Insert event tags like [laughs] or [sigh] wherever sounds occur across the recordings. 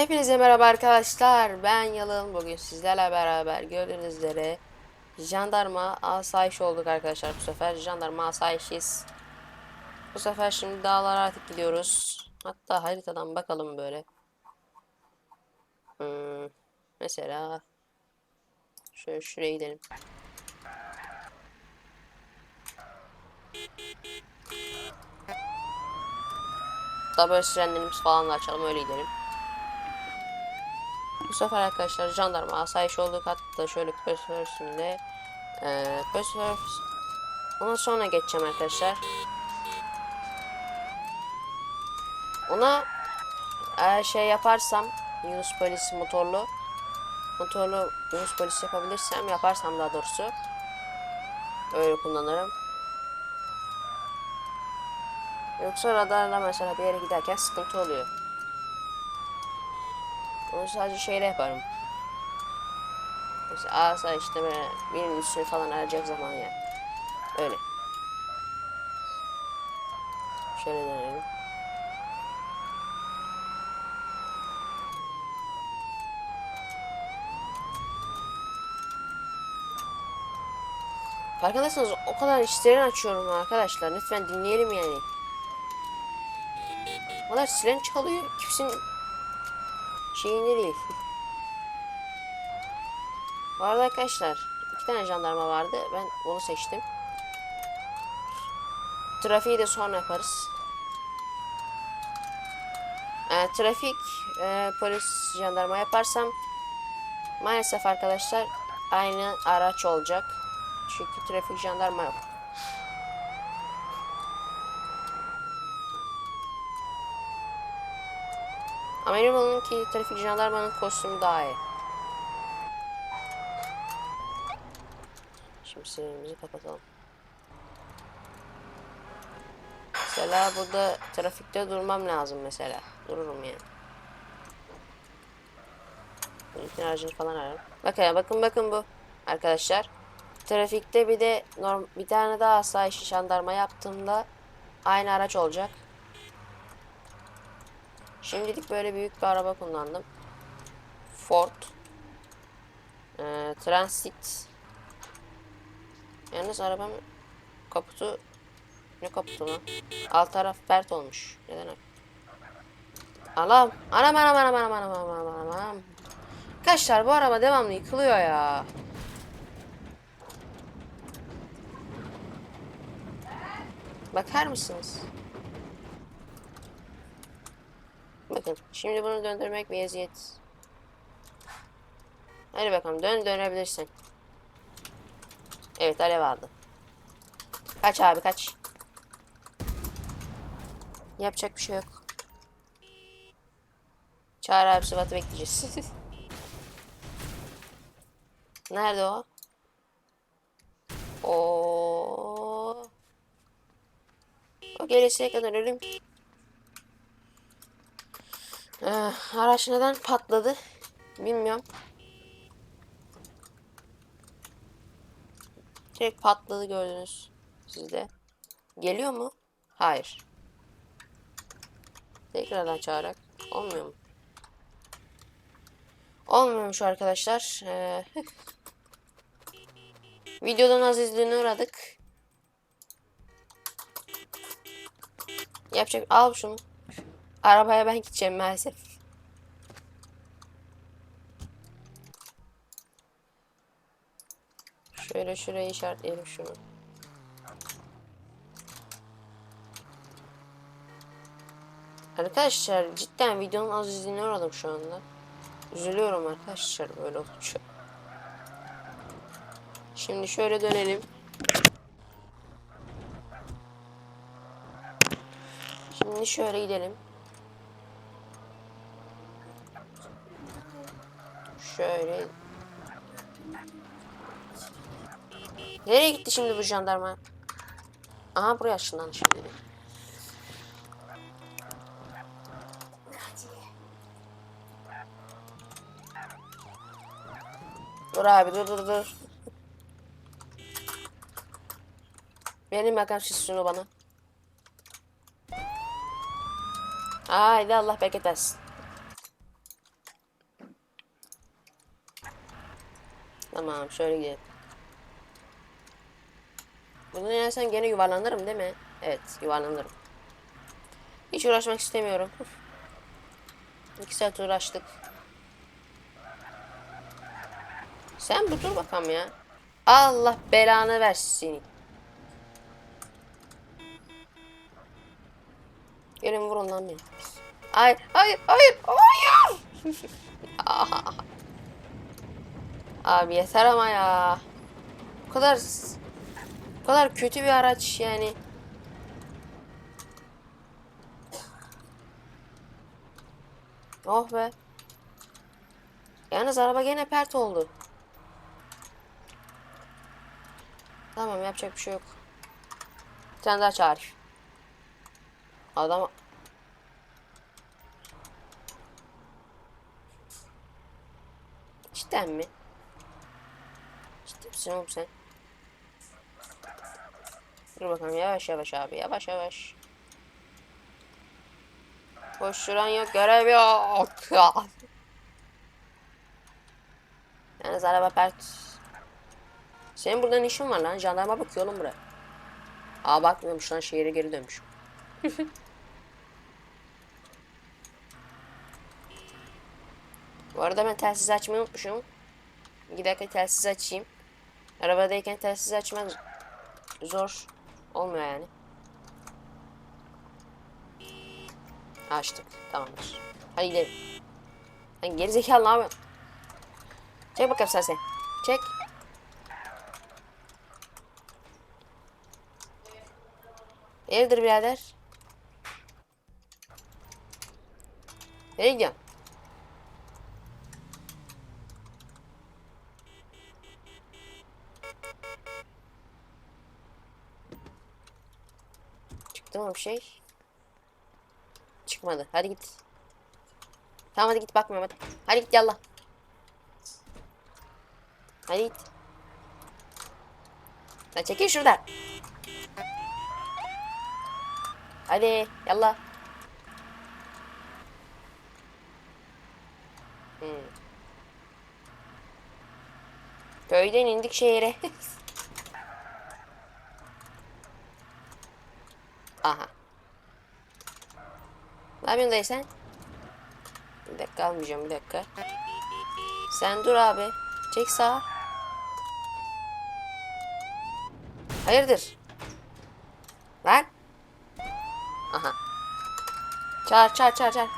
Hepinize merhaba arkadaşlar. Ben Yalın. Bugün sizlerle beraber gördüğünüz üzere jandarma asayiş olduk arkadaşlar bu sefer. Jandarma asayişiz. Bu sefer şimdi dağlara artık gidiyoruz. Hatta haritadan bakalım böyle. Hmm, mesela şöyle şuraya gidelim. Hatta böyle falan da açalım öyle gidelim. Bu sefer arkadaşlar jandarma asayiş olduk hatta şöyle pörsürsünde ee, pörsürs ona sonra geçeceğim arkadaşlar. Ona eğer şey yaparsam Yunus polis motorlu motorlu Yunus polis yapabilirsem yaparsam daha doğrusu öyle kullanırım. Yoksa radarla mesela bir yere giderken sıkıntı oluyor. Onu sadece şeyle yaparım. Mesela asa işte böyle birinin üstünü falan arayacak zaman ya. Öyle. Şöyle dönelim. Farkındaysanız o kadar işlerini açıyorum arkadaşlar. Lütfen dinleyelim yani. O kadar siren çalıyor. Kimsenin şeyinde değil. Bu arada arkadaşlar iki tane jandarma vardı. Ben onu seçtim. Trafiği de sonra yaparız. Ee, trafik e, polis jandarma yaparsam maalesef arkadaşlar aynı araç olacak. Çünkü trafik jandarma yok. Olun ki trafik jandarmanın kostümü daha iyi. Şimdi sirenimizi kapatalım. Mesela burada trafikte durmam lazım mesela. Dururum yani. Polisin aracını falan ararım. Bakın bakın bakın bu. Arkadaşlar. Trafikte bir de norm bir tane daha asayiş jandarma yaptığımda aynı araç olacak. Şimdilik böyle büyük bir araba kullandım. Ford. Ee, Transit. Yalnız arabanın kaputu ne kaputu lan? Alt taraf pert olmuş. Neden? Allah'ım. Anam anam anam anam anam anam anam anam. Arkadaşlar bu araba devamlı yıkılıyor ya. Bakar mısınız? Bakın şimdi bunu döndürmek bir eziyet. Hadi bakalım dön dönebilirsin. Evet alev aldı. Kaç abi kaç. Yapacak bir şey yok. Çağır abi Sıvat'ı bekleyeceğiz. [laughs] Nerede o? Oo. O gelesiye kadar ölüm. Ee, araç neden patladı? Bilmiyorum. Direkt patladı gördünüz sizde. Geliyor mu? Hayır. Tekrardan çağırarak. Olmuyor mu? Olmuyormuş arkadaşlar. Ee, videodan az izlediğine uğradık. Yapacak. Al şunu. Arabaya ben gideceğim maalesef. Şöyle şuraya işaretleyelim şunu. Arkadaşlar cidden videonun az izlediğine uğradım şu anda. Üzülüyorum arkadaşlar böyle olunca. Şimdi şöyle dönelim. Şimdi şöyle gidelim. Şöyle. Nereye gitti şimdi bu jandarma? Aha buraya ışınlandı şimdi. Dur abi dur dur dur. Bakalım siz şunu bana. Haydi Allah bereket versin. Tamam şöyle gidelim. Bunu yenersem gene yuvarlanırım değil mi? Evet yuvarlanırım. Hiç uğraşmak istemiyorum. İki saat uğraştık. Sen bu dur bakalım ya. Allah belanı versin. Gelin vurun lan beni. Hayır, hayır, hayır, hayır. Abi yeter ama ya. Bu kadar bu kadar kötü bir araç yani. Oh be. Yalnız araba gene pert oldu. Tamam yapacak bir şey yok. Bir tane daha çağır. Adam Cidden mi? Misin oğlum sen? Dur bakalım yavaş yavaş abi yavaş yavaş. Koşturan yok görev yok. [laughs] Yalnız araba pert. Senin burada ne işin var lan? Jandarma bakıyor oğlum buraya. Aa bakmıyormuş lan şehire geri dönmüş. [laughs] Bu arada ben telsiz açmayı unutmuşum. Bir dakika telsiz açayım. Arabadayken telsiz açmak zor olmuyor yani. Açtık. Tamamdır. Hadi gidelim. Lan gerizekalı ne yapıyorsun? Çek bakalım sen sen. Çek. Evdir birader. Nereye gidiyorsun? Çıktı mı bir şey? Çıkmadı. Hadi git. Tamam hadi git bakmıyorum hadi. Hadi git yallah. Hadi git. Lan çekil şuradan. Hadi yallah. Hmm. Köyden indik şehire. [laughs] Aha. Ne yapıyorsun sen? Bir dakika almayacağım bir dakika. Sen dur abi. Çek sağa. Hayırdır? Lan. Aha. Çağır çağır çağır çağır.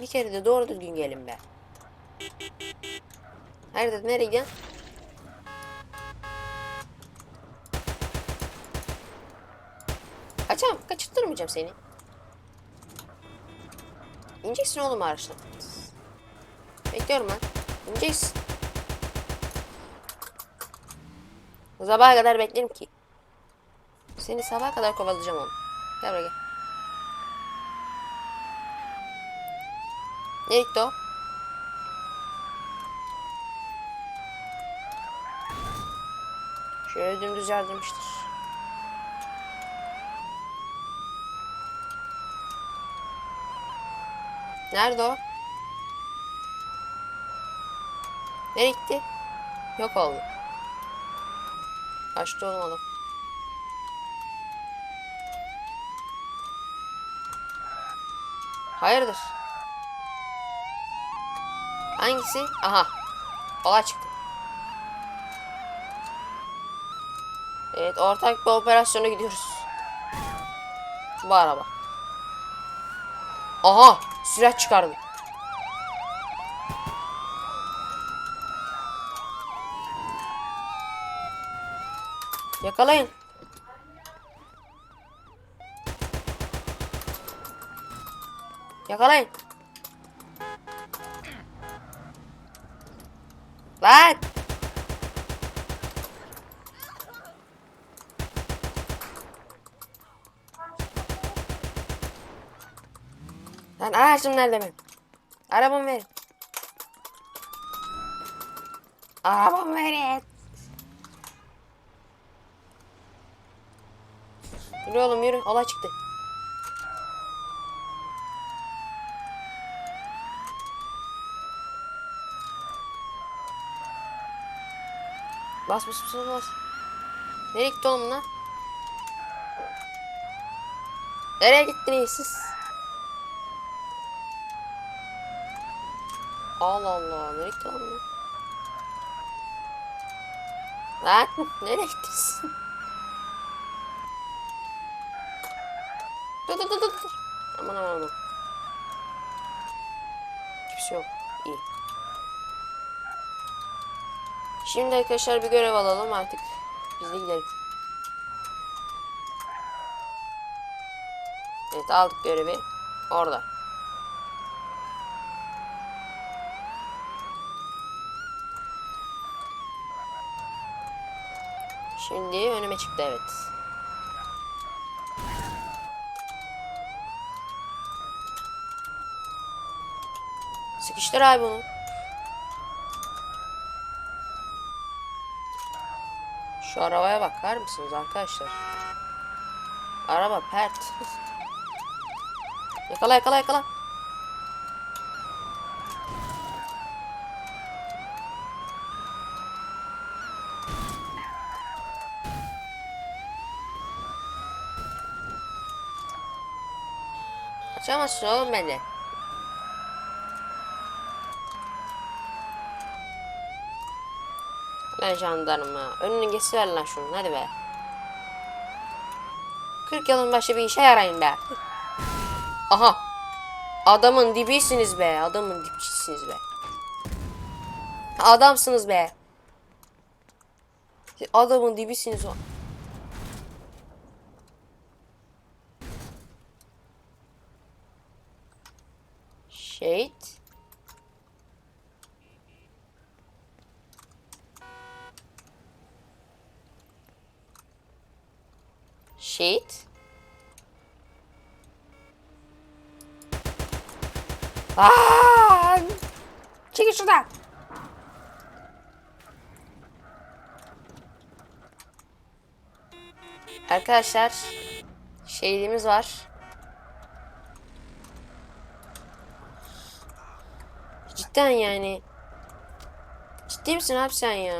Bir kere de doğru düzgün gelin be. Hayırdır nereye gidiyorsun? Kaçam, kaçırttırmayacağım seni. İneceksin oğlum araçtan. Bekliyorum lan. İneceksin. Sabaha kadar beklerim ki. Seni sabaha kadar kovalayacağım oğlum. Gel buraya gel. Nereye o? Şöyle dümdüz. Nerede o? Nereye gitti? Yok oldu. Kaçtı oğlum adam. Hayırdır? Hangisi? Aha. Olay çıktı. Evet ortak bir operasyona gidiyoruz. Bu araba. Aha silah çıkardı. Yakalayın. Yakalayın. Lan. Lan ağacım nerede benim? Arabamı verin. Arabamı verin. Yürü oğlum yürü. Olay çıktı. Bas bas bas bas. Nereye gitti oğlum lan? Nereye gittiniz siz? Allah Allah. Nereye gitti lan? Lan nereye gittiniz? Dur dur dur dur. Aman aman aman. Kimse yok. İyi. Şimdi arkadaşlar bir görev alalım artık. Biz de gidelim. Evet aldık görevi. Orada. Şimdi önüme çıktı evet. Sıkıştır abi bunu. Şu arabaya bakar mısınız arkadaşlar? Araba pert. [laughs] yakala yakala yakala. Kaçamazsın oğlum benden. Lan jandarma. Önünü geçiver lan şunun hadi be. 40 yılın başı bir işe yarayın be. Aha. Adamın dibisiniz be. Adamın dipçisiniz be. Adamsınız be. Adamın dibisiniz o. Şehit. Şehit. Aa! Çekil şuradan. Arkadaşlar şehidimiz var. Cidden yani. Ciddi misin abi sen ya?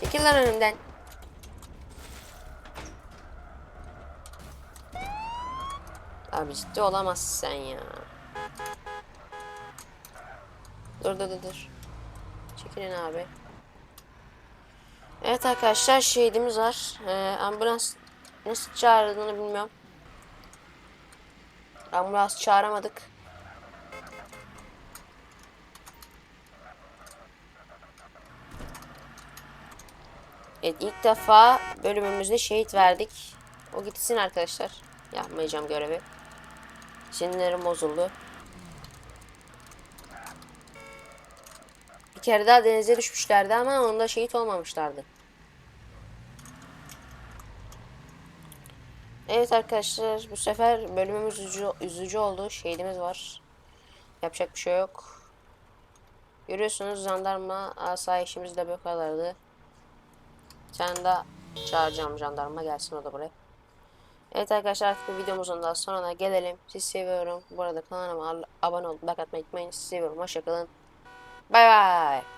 Çekil lan önümden. Abi ciddi olamazsın sen ya. Dur dur dur dur. Çekilin abi. Evet arkadaşlar şehidimiz var. Ee, ambulans nasıl çağrıldığını bilmiyorum. Ambulans çağıramadık. Evet ilk defa bölümümüzde şehit verdik. O gitsin arkadaşlar. Yapmayacağım görevi. Sinirlerim bozuldu. Bir kere daha denize düşmüşlerdi ama onda şehit olmamışlardı. Evet arkadaşlar bu sefer bölümümüz üzücü, üzücü oldu. Şehidimiz var. Yapacak bir şey yok. Görüyorsunuz jandarma asayişimiz de bu kadardı. Sen de çağıracağım jandarma gelsin o da buraya. Evet arkadaşlar artık videomuzun da sonuna gelelim. Sizi seviyorum. Bu arada kanalıma abone olup like atmayı unutmayın. Sizi seviyorum. Hoşçakalın. Bay bay.